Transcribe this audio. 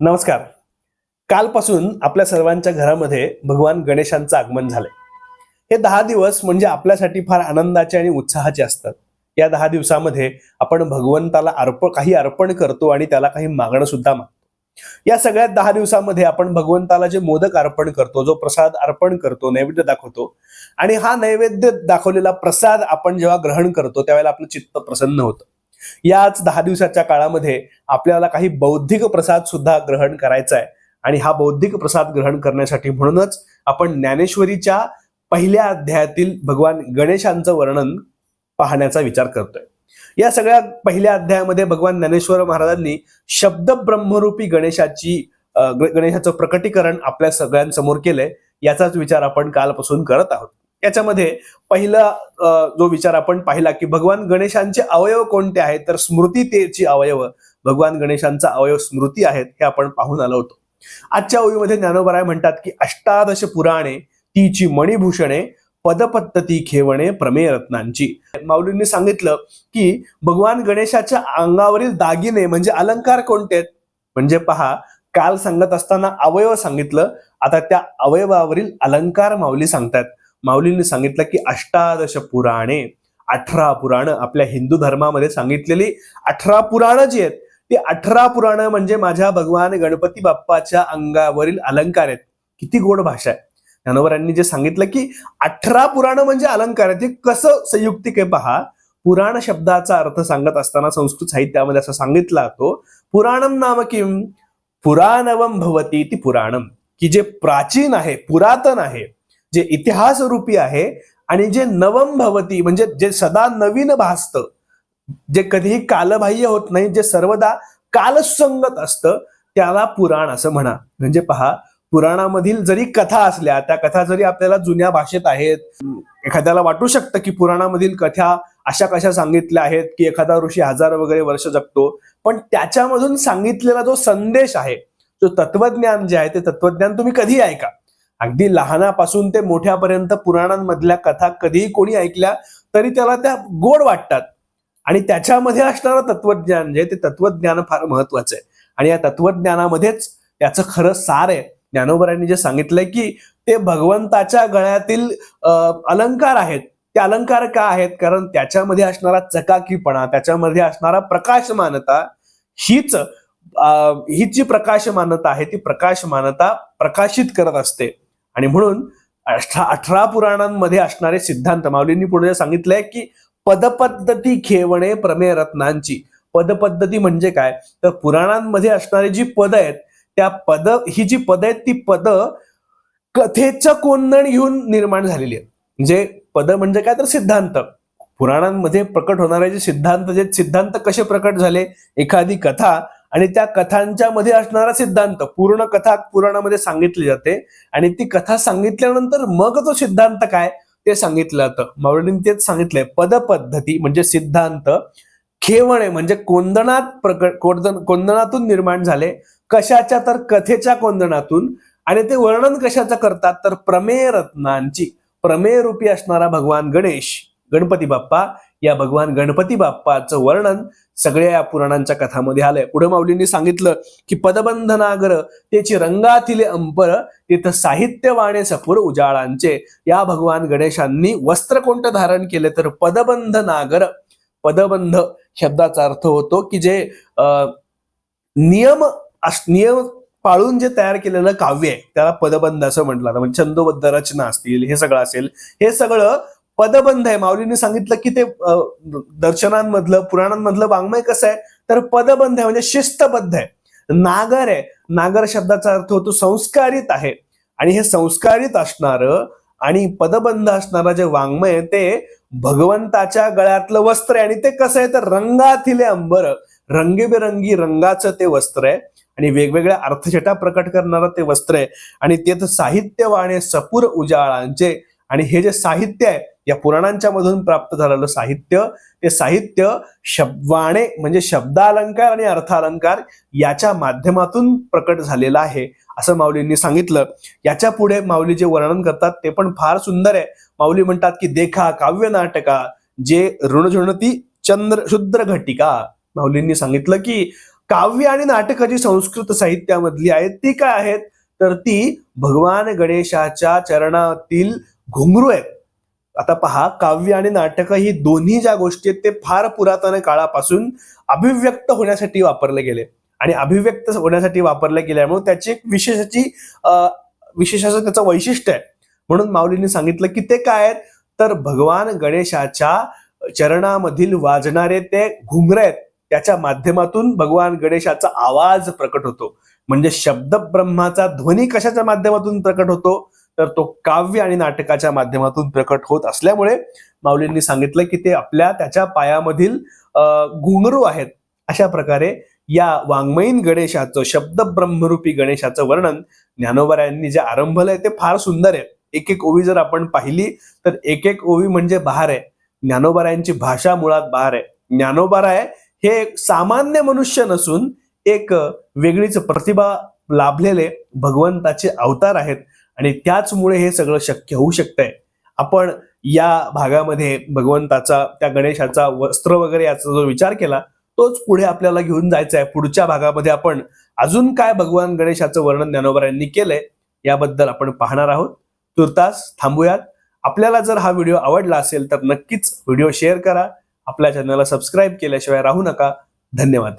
नमस्कार. कालपासून आपल्या सर्वांच्या घरामध्ये भगवान गणेशांचं आगमन झालंय. हे दहा दिवस म्हणजे आपल्यासाठी फार आनंदाचे आणि उत्साहाचे असतात. या दहा दिवसामध्ये आपण भगवंताला अर्पण काही अर्पण करतो आणि त्याला काही मागणं सुद्धा मागतो. या सगळ्या दहा दिवसामध्ये आपण भगवंताला जे मोदक अर्पण करतो जो प्रसाद अर्पण करतो नैवेद्य दाखवतो आणि हा नैवेद्य दाखवलेला प्रसाद आपण जेव्हा ग्रहण करतो त्यावेळेला आपलं चित्त प्रसन्न होतं. याच दहा दिवसाच्या काळामध्ये आपल्याला काही बौद्धिक प्रसाद सुद्धा ग्रहण करायचा आहे. आणि हा बौद्धिक प्रसाद ग्रहण करण्यासाठी म्हणूनच आपण ज्ञानेश्वरीच्या पहिल्या अध्यायातील भगवान गणेशांचं वर्णन पाहण्याचा विचार करतोय. या सगळ्या पहिल्या अध्यायामध्ये भगवान ज्ञानेश्वर महाराजांनी शब्द ब्रह्मरूपी गणेशाची गणेशाचं प्रकटीकरण आपल्या सगळ्यांसमोर केलंय. याचाच विचार आपण कालपासून करत आहोत. याच्यामध्ये पहिला जो विचार आपण पाहिला की भगवान गणेशांचे अवयव कोणते आहेत? तर स्मृती तेची अवयव भगवान गणेशांचा अवयव स्मृती आहेत हे आपण पाहून आलो होतो. आजच्या ओळीमध्ये ज्ञानोबराय म्हणतात की अष्टादश पुराणे तीची मणिभूषणे पदपद्धती खेवणे प्रमेय रत्नांची माऊलींनी सांगितलं की भगवान गणेशाच्या अंगावरील दागिने म्हणजे अलंकार कोणते आहेत? म्हणजे पहा काल सांगत असताना अवयव सांगितलं आता त्या अवयवावरील अलंकार माऊली सांगतात माऊलींनी सांगितलं की अष्टादश पुराणे अठरा पुराण आपल्या हिंदू धर्मामध्ये सांगितलेली अठरा पुराणं जी आहेत ती अठरा पुराणं म्हणजे माझ्या भगवान गणपती बाप्पाच्या अंगावरील अलंकार आहेत. किती गोड भाषा आहे. ज्ञानोबरांनी जे सांगितलं की अठरा पुराणं म्हणजे अलंकार आहेत. हे कसं संयुक्तिक आहे पहा पुराण शब्दाचा अर्थ सांगत असताना संस्कृत साहित्यामध्ये असं सांगितला जातो पुराणम नाम किम पुराणवम भवती ती पुराणम की जे प्राचीन आहे पुरातन आहे जे इतिहास रूपी आहे आणि जे नवम भवती म्हणजे जे सदा नवीन भासतं जे कधीही कालबाह्य होत नाही जे सर्वदा कालसंगत असतं त्याला पुराण असं म्हणा. म्हणजे पहा पुराणामधील जरी कथा असल्या त्या कथा जरी आपल्याला जुन्या भाषेत आहेत एखाद्याला वाटू शकतं की पुराणामधील कथा अशा कशा सांगितल्या आहेत की एखादा ऋषी हजार वगैरे वर्ष जगतो पण त्याच्यामधून सांगितलेला जो संदेश आहे जो तत्वज्ञान जे आहे ते तत्वज्ञान तुम्ही कधी ऐका? अगदी लहानापासून ते मोठ्यापर्यंत पुराणांमधल्या कथा कधीही कोणी ऐकल्या तरी त्याला त्या गोड वाटतात. आणि त्याच्यामध्ये असणारं तत्वज्ञान जे ते तत्वज्ञान फार महत्वाचं आहे. आणि या तत्वज्ञानामध्येच त्याचं खरं सार आहे. ज्ञानोबरांनी जे सांगितलंय की ते भगवंताच्या गळ्यातील अलंकार आहेत. ते अलंकार का आहेत? कारण त्याच्यामध्ये असणारा चकाकीपणा त्याच्यामध्ये असणारा प्रकाशमानता हीच अं, ही जी प्रकाशमानता आहे ती प्रकाशमानता प्रकाशित करत असते. आणि म्हणून अठरा अठरा पुराणांमध्ये असणारे सिद्धांत माऊलींनी पुढे सांगितलंय की पदपद्धती खेवणे प्रमेय रत्नांची. पदपद्धती म्हणजे काय? तर पुराणांमध्ये असणारी जी पद आहेत त्या पद ही जी पद आहेत ती पद कथेचं कोंदण घेऊन निर्माण झालेली आहेत. म्हणजे पद म्हणजे काय? तर सिद्धांत. पुराणांमध्ये प्रकट होणारे जे सिद्धांत जे सिद्धांत कसे प्रकट झाले? एखादी कथा आणि त्या कथांच्या मध्ये असणारा सिद्धांत पूर्ण कथा पुराणामध्ये सांगितली जाते. आणि ती कथा सांगितल्यानंतर मग तो सिद्धांत काय? ते सांगितलं जातं. मावळींनी तेच सांगितलंय. पदपद्धती म्हणजे सिद्धांत खेवणे म्हणजे कोंदणात प्रकट कोंदण कोंदणातून निर्माण झाले. कशाच्या तर कथेच्या कोंदणातून. आणि ते वर्णन कशाचं करतात? तर प्रमेय रत्नांची प्रमेय रूपी असणारा भगवान गणेश गणपती बाप्पा या भगवान गणपती बाप्पाचं वर्णन सगळ्या या पुराणांच्या कथामध्ये आलंय. पुढे माऊलींनी सांगितलं की पदबंधनागर त्याची रंगातिले अंपर तिथं साहित्य वाणे सपूर उजाळांचे. या भगवान गणेशांनी वस्त्र कोणतं धारण केले? तर पदबंध नागर पदबंध शब्दाचा अर्थ होतो की जे अं, नियम अस- नियम पाळून जे तयार केलेलं काव्य आहे त्याला पदबंध असं म्हटलं म्हणजे छंदोबद्ध रचना असतील हे सगळं असेल. हे सगळं पदबंध आहे. माऊलींनी सांगितलं की ते दर्शनांमधलं पुराणांमधलं वाङ्मय कसं आहे? तर पदबंध आहे म्हणजे शिस्तबद्ध आहे. नागर आहे. नागर शब्दाचा अर्थ होतो संस्कारित आहे. आणि हे संस्कारित असणार आणि पदबंध असणारं जे वाङ्मय आहे ते भगवंताच्या गळ्यातलं वस्त्र आहे. आणि ते कसं आहे? तर रंगाथिले अंबर. रंगीबेरंगी रंगाचं ते वस्त्र आहे. आणि वेगवेगळ्या अर्थछटा प्रकट करणारं ते वस्त्र आहे. आणि ते साहित्य वाणे सपूर उजाळांचे. आणि हे जे साहित्य आहे या पुराणांच्या मधून प्राप्त झालेलं साहित्य ते साहित्य शब्दवाणे म्हणजे शब्दालंकार आणि अर्थालंकार याच्या माध्यमातून प्रकट झालेलं आहे. असं माऊलींनी सांगितलं. याच्यापुढे माऊली जे वर्णन करतात ते पण फार सुंदर आहे. माऊली म्हणतात की देखा काव्य नाटका जे ऋणझुणती चंद्र शुद्र घटिका. माऊलींनी सांगितलं की काव्य आणि नाटकं जी संस्कृत साहित्यामधली आहेत ती काय आहेत? तर ती भगवान गणेशाच्या चरणातील घुंगरू आहेत. आता पहा काव्य आणि नाटक ही दोन्ही ज्या गोष्टी आहेत ते फार पुरातन काळापासून अभिव्यक्त होण्यासाठी वापरले गेले. आणि अभिव्यक्त होण्यासाठी वापरले गेल्यामुळे त्याची एक विशेषाची अं, विशेषाचं त्याचं वैशिष्ट्य आहे. म्हणून माऊलींनी सांगितलं की ते काय आहेत? तर भगवान गणेशाच्या चरणामधील वाजणारे ते घुंगरे आहेत. त्याच्या माध्यमातून भगवान गणेशाचा आवाज प्रकट होतो. म्हणजे शब्द ब्रह्माचा ध्वनी कशाच्या माध्यमातून प्रकट होतो? तर तो काव्य आणि नाटकाच्या माध्यमातून प्रकट होत असल्यामुळे माऊलींनी सांगितलं की ते आपल्या त्याच्या पायामधील अं, घुंगरू आहेत. अशा प्रकारे या वाङ्मयीन गणेशाचं शब्द ब्रह्मरूपी गणेशाचं वर्णन ज्ञानोबरायांनी जे आरंभलंय ते फार सुंदर आहे. एक एक ओवी जर आपण पाहिली तर एक एक ओवी म्हणजे बहार आहे. ज्ञानोबरायांची भाषा मुळात बहार आहे. ज्ञानोबराय हे एक सामान्य मनुष्य नसून एक वेगळीच प्रतिभा लाभलेले भगवंताचे अवतार आहेत. आणि त्याचमुळे हे सगळं शक्य होऊ शकतंय. आपण या भागामध्ये भगवंताचा त्या गणेशाचा वस्त्र वगैरे याचा जो विचार केला तोच पुढे आपल्याला घेऊन जायचा आहे पुढच्या भागामध्ये आपण अजून काय भगवान गणेशाचं वर्णन ज्ञानोबरांनी केलंय याबद्दल आपण पाहणार आहोत. तुर्तास थांबूयात. आपल्याला जर हा व्हिडिओ आवडला असेल तर नक्कीच व्हिडिओ शेअर करा. आपल्या चॅनलला सबस्क्राईब केल्याशिवाय राहू नका. धन्यवाद.